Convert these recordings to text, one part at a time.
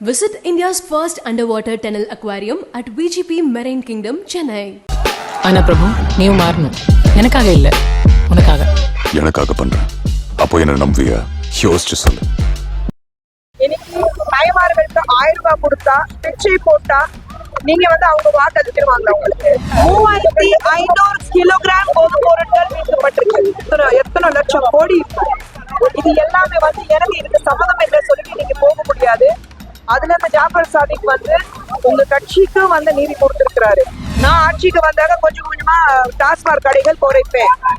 Visit India's first underwater tunnel aquarium at VGP Marine Kingdom, Chennai. ஆனா பிரபு நீயும் மாறணும். எனக்காக இல்ல. உனக்காக. எனக்காக பண்றேன் அப்போ என்ன நம்புவிய? யோசிச்சு சொல்லு. இன்னைக்கு தாய்மார்களுக்கு ஆயிரம் ரூபாய் கொடுத்தா பிச்சை போட்டா நீங்க வந்து அவங்க வாக்கு அளிச்சிருவாங்க உங்களுக்கு? மூவாயிரத்தி ஐநூறு கிலோகிராம் போது பொருட்கள் மீட்கப்பட்டிருக்கு எத்தனை எத்தனை லட்சம் கோடி இது எல்லாமே வந்து எனக்கு இதுக்கு சம்மதம் இல்லை சொல்லிட்டு நீங்க போக முடியாது. அதுல இந்த ஜாஃபர் சாதிக் வந்து உங்க கட்சிக்கு வந்து நீதி கொடுத்திருக்கிறாரு. நான் ஆட்சிக்கு வந்தாக கொஞ்சம் கொஞ்சமா டாஸ்மாக் கடைகள் குறைப்பேன்.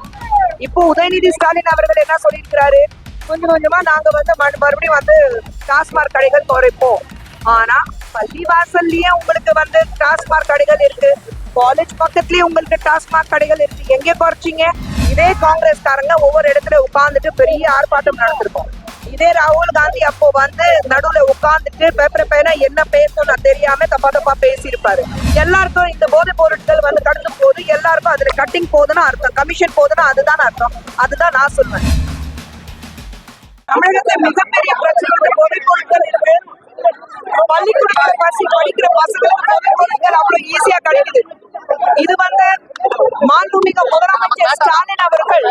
இப்போ உதயநிதி ஸ்டாலின் அவர்கள் என்ன சொல்லியிருக்கிறாரு? கொஞ்சம் கொஞ்சமா நாங்க வந்து மறு- மறுபடியும் வந்து டாஸ்மாக் கடைகள் குறைப்போம். ஆனா பள்ளி வாசல்லயே உங்களுக்கு வந்து டாஸ்மாக் கடைகள் இருக்கு. காலேஜ் பக்கத்துலயே உங்களுக்கு டாஸ்மாக் கடைகள் இருக்கு. எங்க குறைச்சிங்க? இதே காங்கிரஸ்காரங்க ஒவ்வொரு இடத்துல உட்கார்ந்துட்டு பெரிய ஆர்ப்பாட்டம் நடந்திருக்கும் இதே ராகுல் காந்தி அப்போ வந்து நடுவுல உட்கார்ந்துட்டு பேப்பர் பேனா என்ன பேசணும் தெரியாம தப்பா தப்பா பேசியிருப்பாரு. எல்லாருக்கும் இந்த போதைப் பொருட்கள் வந்து கடந்து போது எல்லாருக்கும் அதுல கட்டிங் போகுதுன்னு அர்த்தம் கமிஷன் போகுதுன்னா அதுதான் அர்த்தம். அதுதான் நான் சொல்வேன் தமிழகத்துல மிகப்பெரிய பிரச்சனை இந்த போதைப் பொருட்கள் இருக்கு. பள்ளிக்கூடத்துல பசி படிக்கிற பசங்களுக்கு போதைப் பொருட்கள் அவ்வளவு ஈஸியா கிடைக்குது. இது வந்து மாண்புமிகு முதலமைச்சர் ஸ்டாலின் அவர்கள்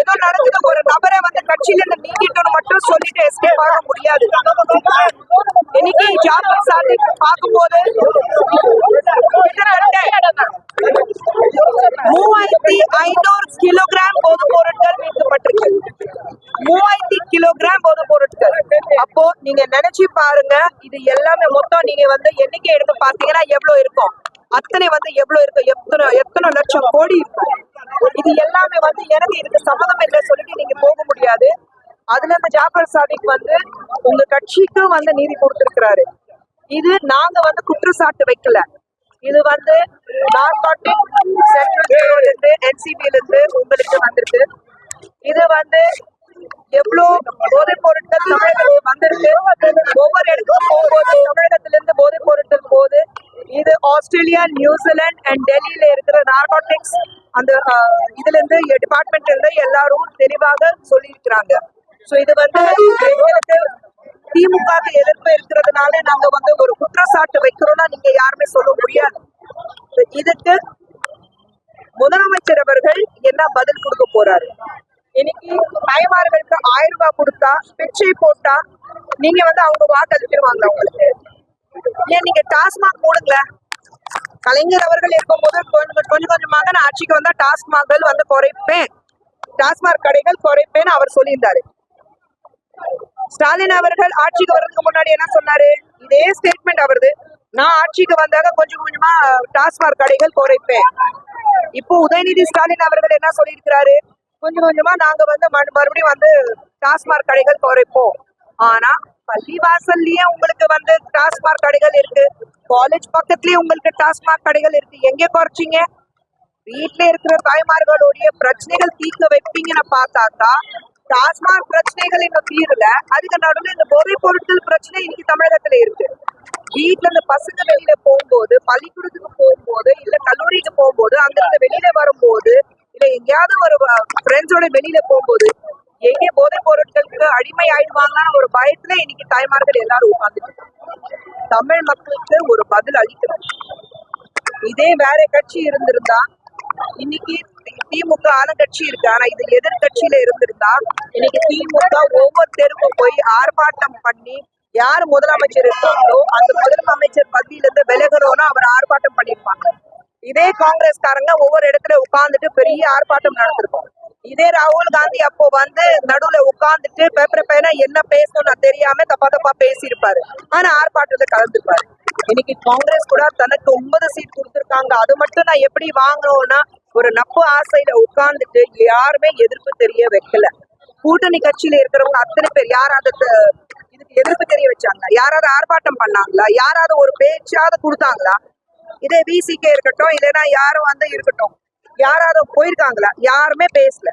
ஏதோ நடக்குது. ஒரு நபரை வந்து கட்சியில இருந்து நீக்கிட்டோம்னு மட்டும் சொல்லிட்டு எஸ்கேப் ஆக முடியாது. இன்னைக்கு ஜாபர் சாதி பார்க்கும்போது மூவாயிரத்தி ஐநூறு கிலோகிராம் போது பொருட்கள் மீட்கப்பட்டிருக்கு மூவாயிரத்தி கிலோகிராம் போது பொருட்கள் அப்போ நீங்க நினைச்சு பாருங்க இது எல்லாமே மொத்தம் நீங்க வந்து எண்ணிக்கை எடுத்து பார்த்தீங்கன்னா எவ்வளவு இருக்கும்? அத்தனை வந்து எவ்வளவு இருக்கும்? எத்தனை எத்தனை லட்சம் கோடி இருக்கும் இது எல்லாமே வந்து எனக்கு இதுக்கு சம்மதம் இல்லை சொல்லிட்டு நீங்க போக முடியாது. அதுல இந்த ஜாஃபர் சாதிக் வந்து உங்க கட்சிக்கும் வந்து நீதி கொடுத்திருக்கிறாரு. இது நாங்க வந்து குற்றச்சாட்டு வைக்கல. இது வந்து நார்காட்டிக் சென்ட்ரல் இருந்து என்சிபில இருந்து உங்களுக்கு வந்திருக்கு. இது வந்து எவ்வளவு போதைப் பொருட்கள் தமிழகத்துக்கு வந்திருக்கு. ஒவ்வொரு இடத்துக்கும் போகும்போது இது ஆஸ்திரேலியா நியூசிலாந்து அண்ட் டெல்லியில இருக்கிற நார்காட்டிக்ஸ் அந்த இதுல இருந்து டிபார்ட்மெண்ட்ல இருந்து எல்லாரும் தெளிவாக சொல்லியிருக்கிறாங்க. சோ இது வந்து எங்களுக்கு திமுக எதிர்ப்பு இருக்கிறதுனால நாங்க வந்து ஒரு குற்றச்சாட்டு வைக்கிறோம்னா நீங்க யாருமே சொல்ல முடியாது. இதுக்கு முதலமைச்சர் அவர்கள் என்ன பதில் கொடுக்க போறாரு? இன்னைக்கு தாய்மார்களுக்கு ஆயிரம் ரூபாய் கொடுத்தா பிச்சை போட்டா நீங்க வந்து அவங்க வாக்களிச்சிருவாங்க உங்களுக்கு. ஏன் நீங்க டாஸ்மாக் மூடுங்கள கலைஞர் அவர்கள் இருக்கும்போது கொஞ்சம் கொஞ்சம் கொஞ்சமாக நான் ஆட்சிக்கு வந்தா டாஸ்மாக்கள் வந்து குறைப்பேன். டாஸ்மாக் கடைகள் குறைப்பேன்னு அவர் சொல்லியிருந்தாரு. ஸ்டாலின் அவர்கள் ஆட்சிக்கு வர்றதுக்கு முன்னாடி என்ன சொன்னாரு? இதே ஸ்டேட்மெண்ட் அவரது. நான் ஆட்சிக்கு வந்தாக கொஞ்சம் கொஞ்சமா டாஸ்மாக் கடைகள் குறைப்பேன். இப்போ உதயநிதி ஸ்டாலின் அவர்கள் என்ன சொல்லியிருக்கிறாரு? கொஞ்சம் கொஞ்சமா நாங்க வந்து மறுபடியும் வந்து டாஸ்மாக் கடைகள் குறைப்போம். ஆனா பள்ளி வாசல்லயே உங்களுக்கு வந்து டாஸ்மாக் கடைகள் இருக்கு. காலேஜ் பக்கத்துலயே உங்களுக்கு டாஸ்மாக் கடைகள் இருக்கு. எங்க குறைச்சிங்க? வீட்டுல இருக்கிற தாய்மார்களுடைய பிரச்சனைகள் தீர்க்க வைப்பீங்கன்னு பார்த்தாக்கா டாஸ்மாக் பிரச்சனைகள் இன்னும் தீரல. அதுக்கு நடுவில் இந்த போதைப் பொருட்கள் பிரச்சனை இன்னைக்கு தமிழகத்துல இருக்கு. வீட்ல இந்த பசங்க வெளியில போகும்போது பள்ளிக்கூடத்துக்கு போகும்போது இல்ல கல்லூரிக்கு போகும்போது அங்க இருந்து வெளியில வரும்போது இல்ல எங்கேயாவது ஒரு ஃப்ரெண்ட்ஸோட வெளியில போகும்போது எங்கே போதைப் பொருட்களுக்கு அடிமை ஆயிடுவாங்கன்னு ஒரு பயத்துல இன்னைக்கு தாய்மார்கள் எல்லாரும் உட்கார்ந்துட்டு தமிழ் மக்களுக்கு ஒரு பதில் அளிக்கணும். இதே வேற கட்சி இருந்திருந்தா இன்னைக்கு திமுக ஆளுங்கட்சி இருக்கு. ஆனா இது எதிர்கட்சியில இருந்திருந்தா இன்னைக்கு திமுக ஒவ்வொரு தெருவும் போய் ஆர்ப்பாட்டம் பண்ணி யார் முதலமைச்சர் இருக்காங்களோ அந்த முதலமைச்சர் பதவியில இருந்து விலகிறோம்னு அவர் ஆர்ப்பாட்டம் பண்ணிருப்பாங்க இதே காங்கிரஸ்காரங்க ஒவ்வொரு இடத்துல உட்கார்ந்துட்டு பெரிய ஆர்ப்பாட்டம் நடந்திருக்கும் இதே ராகுல் காந்தி அப்போ வந்து நடுவுல உட்கார்ந்துட்டு பேப்பர் பேனா என்ன பேசணும்னு தெரியாம தப்பா தப்பா பேசியிருப்பாரு. ஆனா ஆர்ப்பாட்டத்தை கலந்துருப்பாரு. இன்னைக்கு காங்கிரஸ் கூட தனக்கு ஒன்பது சீட் கொடுத்துருக்காங்க. அது மட்டும் நான் எப்படி வாங்கணும்னா ஒரு நப்பு ஆசையில உட்கார்ந்துட்டு யாருமே எதிர்ப்பு தெரிய வைக்கல. கூட்டணி கட்சியில இருக்கிறவங்க அத்தனை பேர் யாராவது இதுக்கு எதிர்ப்பு தெரிய வச்சாங்களா? யாராவது ஆர்ப்பாட்டம் பண்ணாங்களா? யாராவது ஒரு பேச்சாவது கொடுத்தாங்களா? இதே விசிகே இருக்கட்டும் இல்லைன்னா யாரும் வந்து இருக்கட்டும். யாராவது போயிருக்காங்களா? யாருமே பேசல.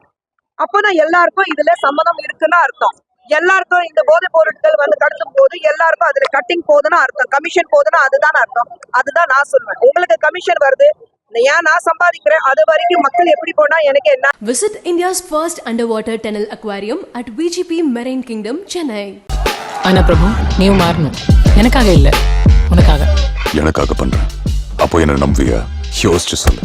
அப்பதான் எல்லாருக்கும் இதுல சம்மதம் இருக்குன்னு அர்த்தம். எல்லாருக்கும் இந்த போதைப் பொருட்கள் வந்து கடத்தும் போது எல்லாருக்கும் அதுல கட்டிங் போகுதுன்னு அர்த்தம். கமிஷன் போகுதுன்னா அதுதான் அர்த்தம். அதுதான் நான் சொல்வேன். உங்களுக்கு கமிஷன் வருது. ஏன் நான் சம்பாதிக்கிறேன்? அது வரைக்கும் மக்கள் எப்படி போனா எனக்கு என்ன? Visit India's first underwater tunnel aquarium at VGP Marine Kingdom, Chennai. ஆனா பிரபு நீயும் மாறணும். எனக்காக இல்ல. உனக்காக. எனக்காக பண்றேன். அப்போ என்ன நம்புவியா? யோசிச்சு சொல்லு.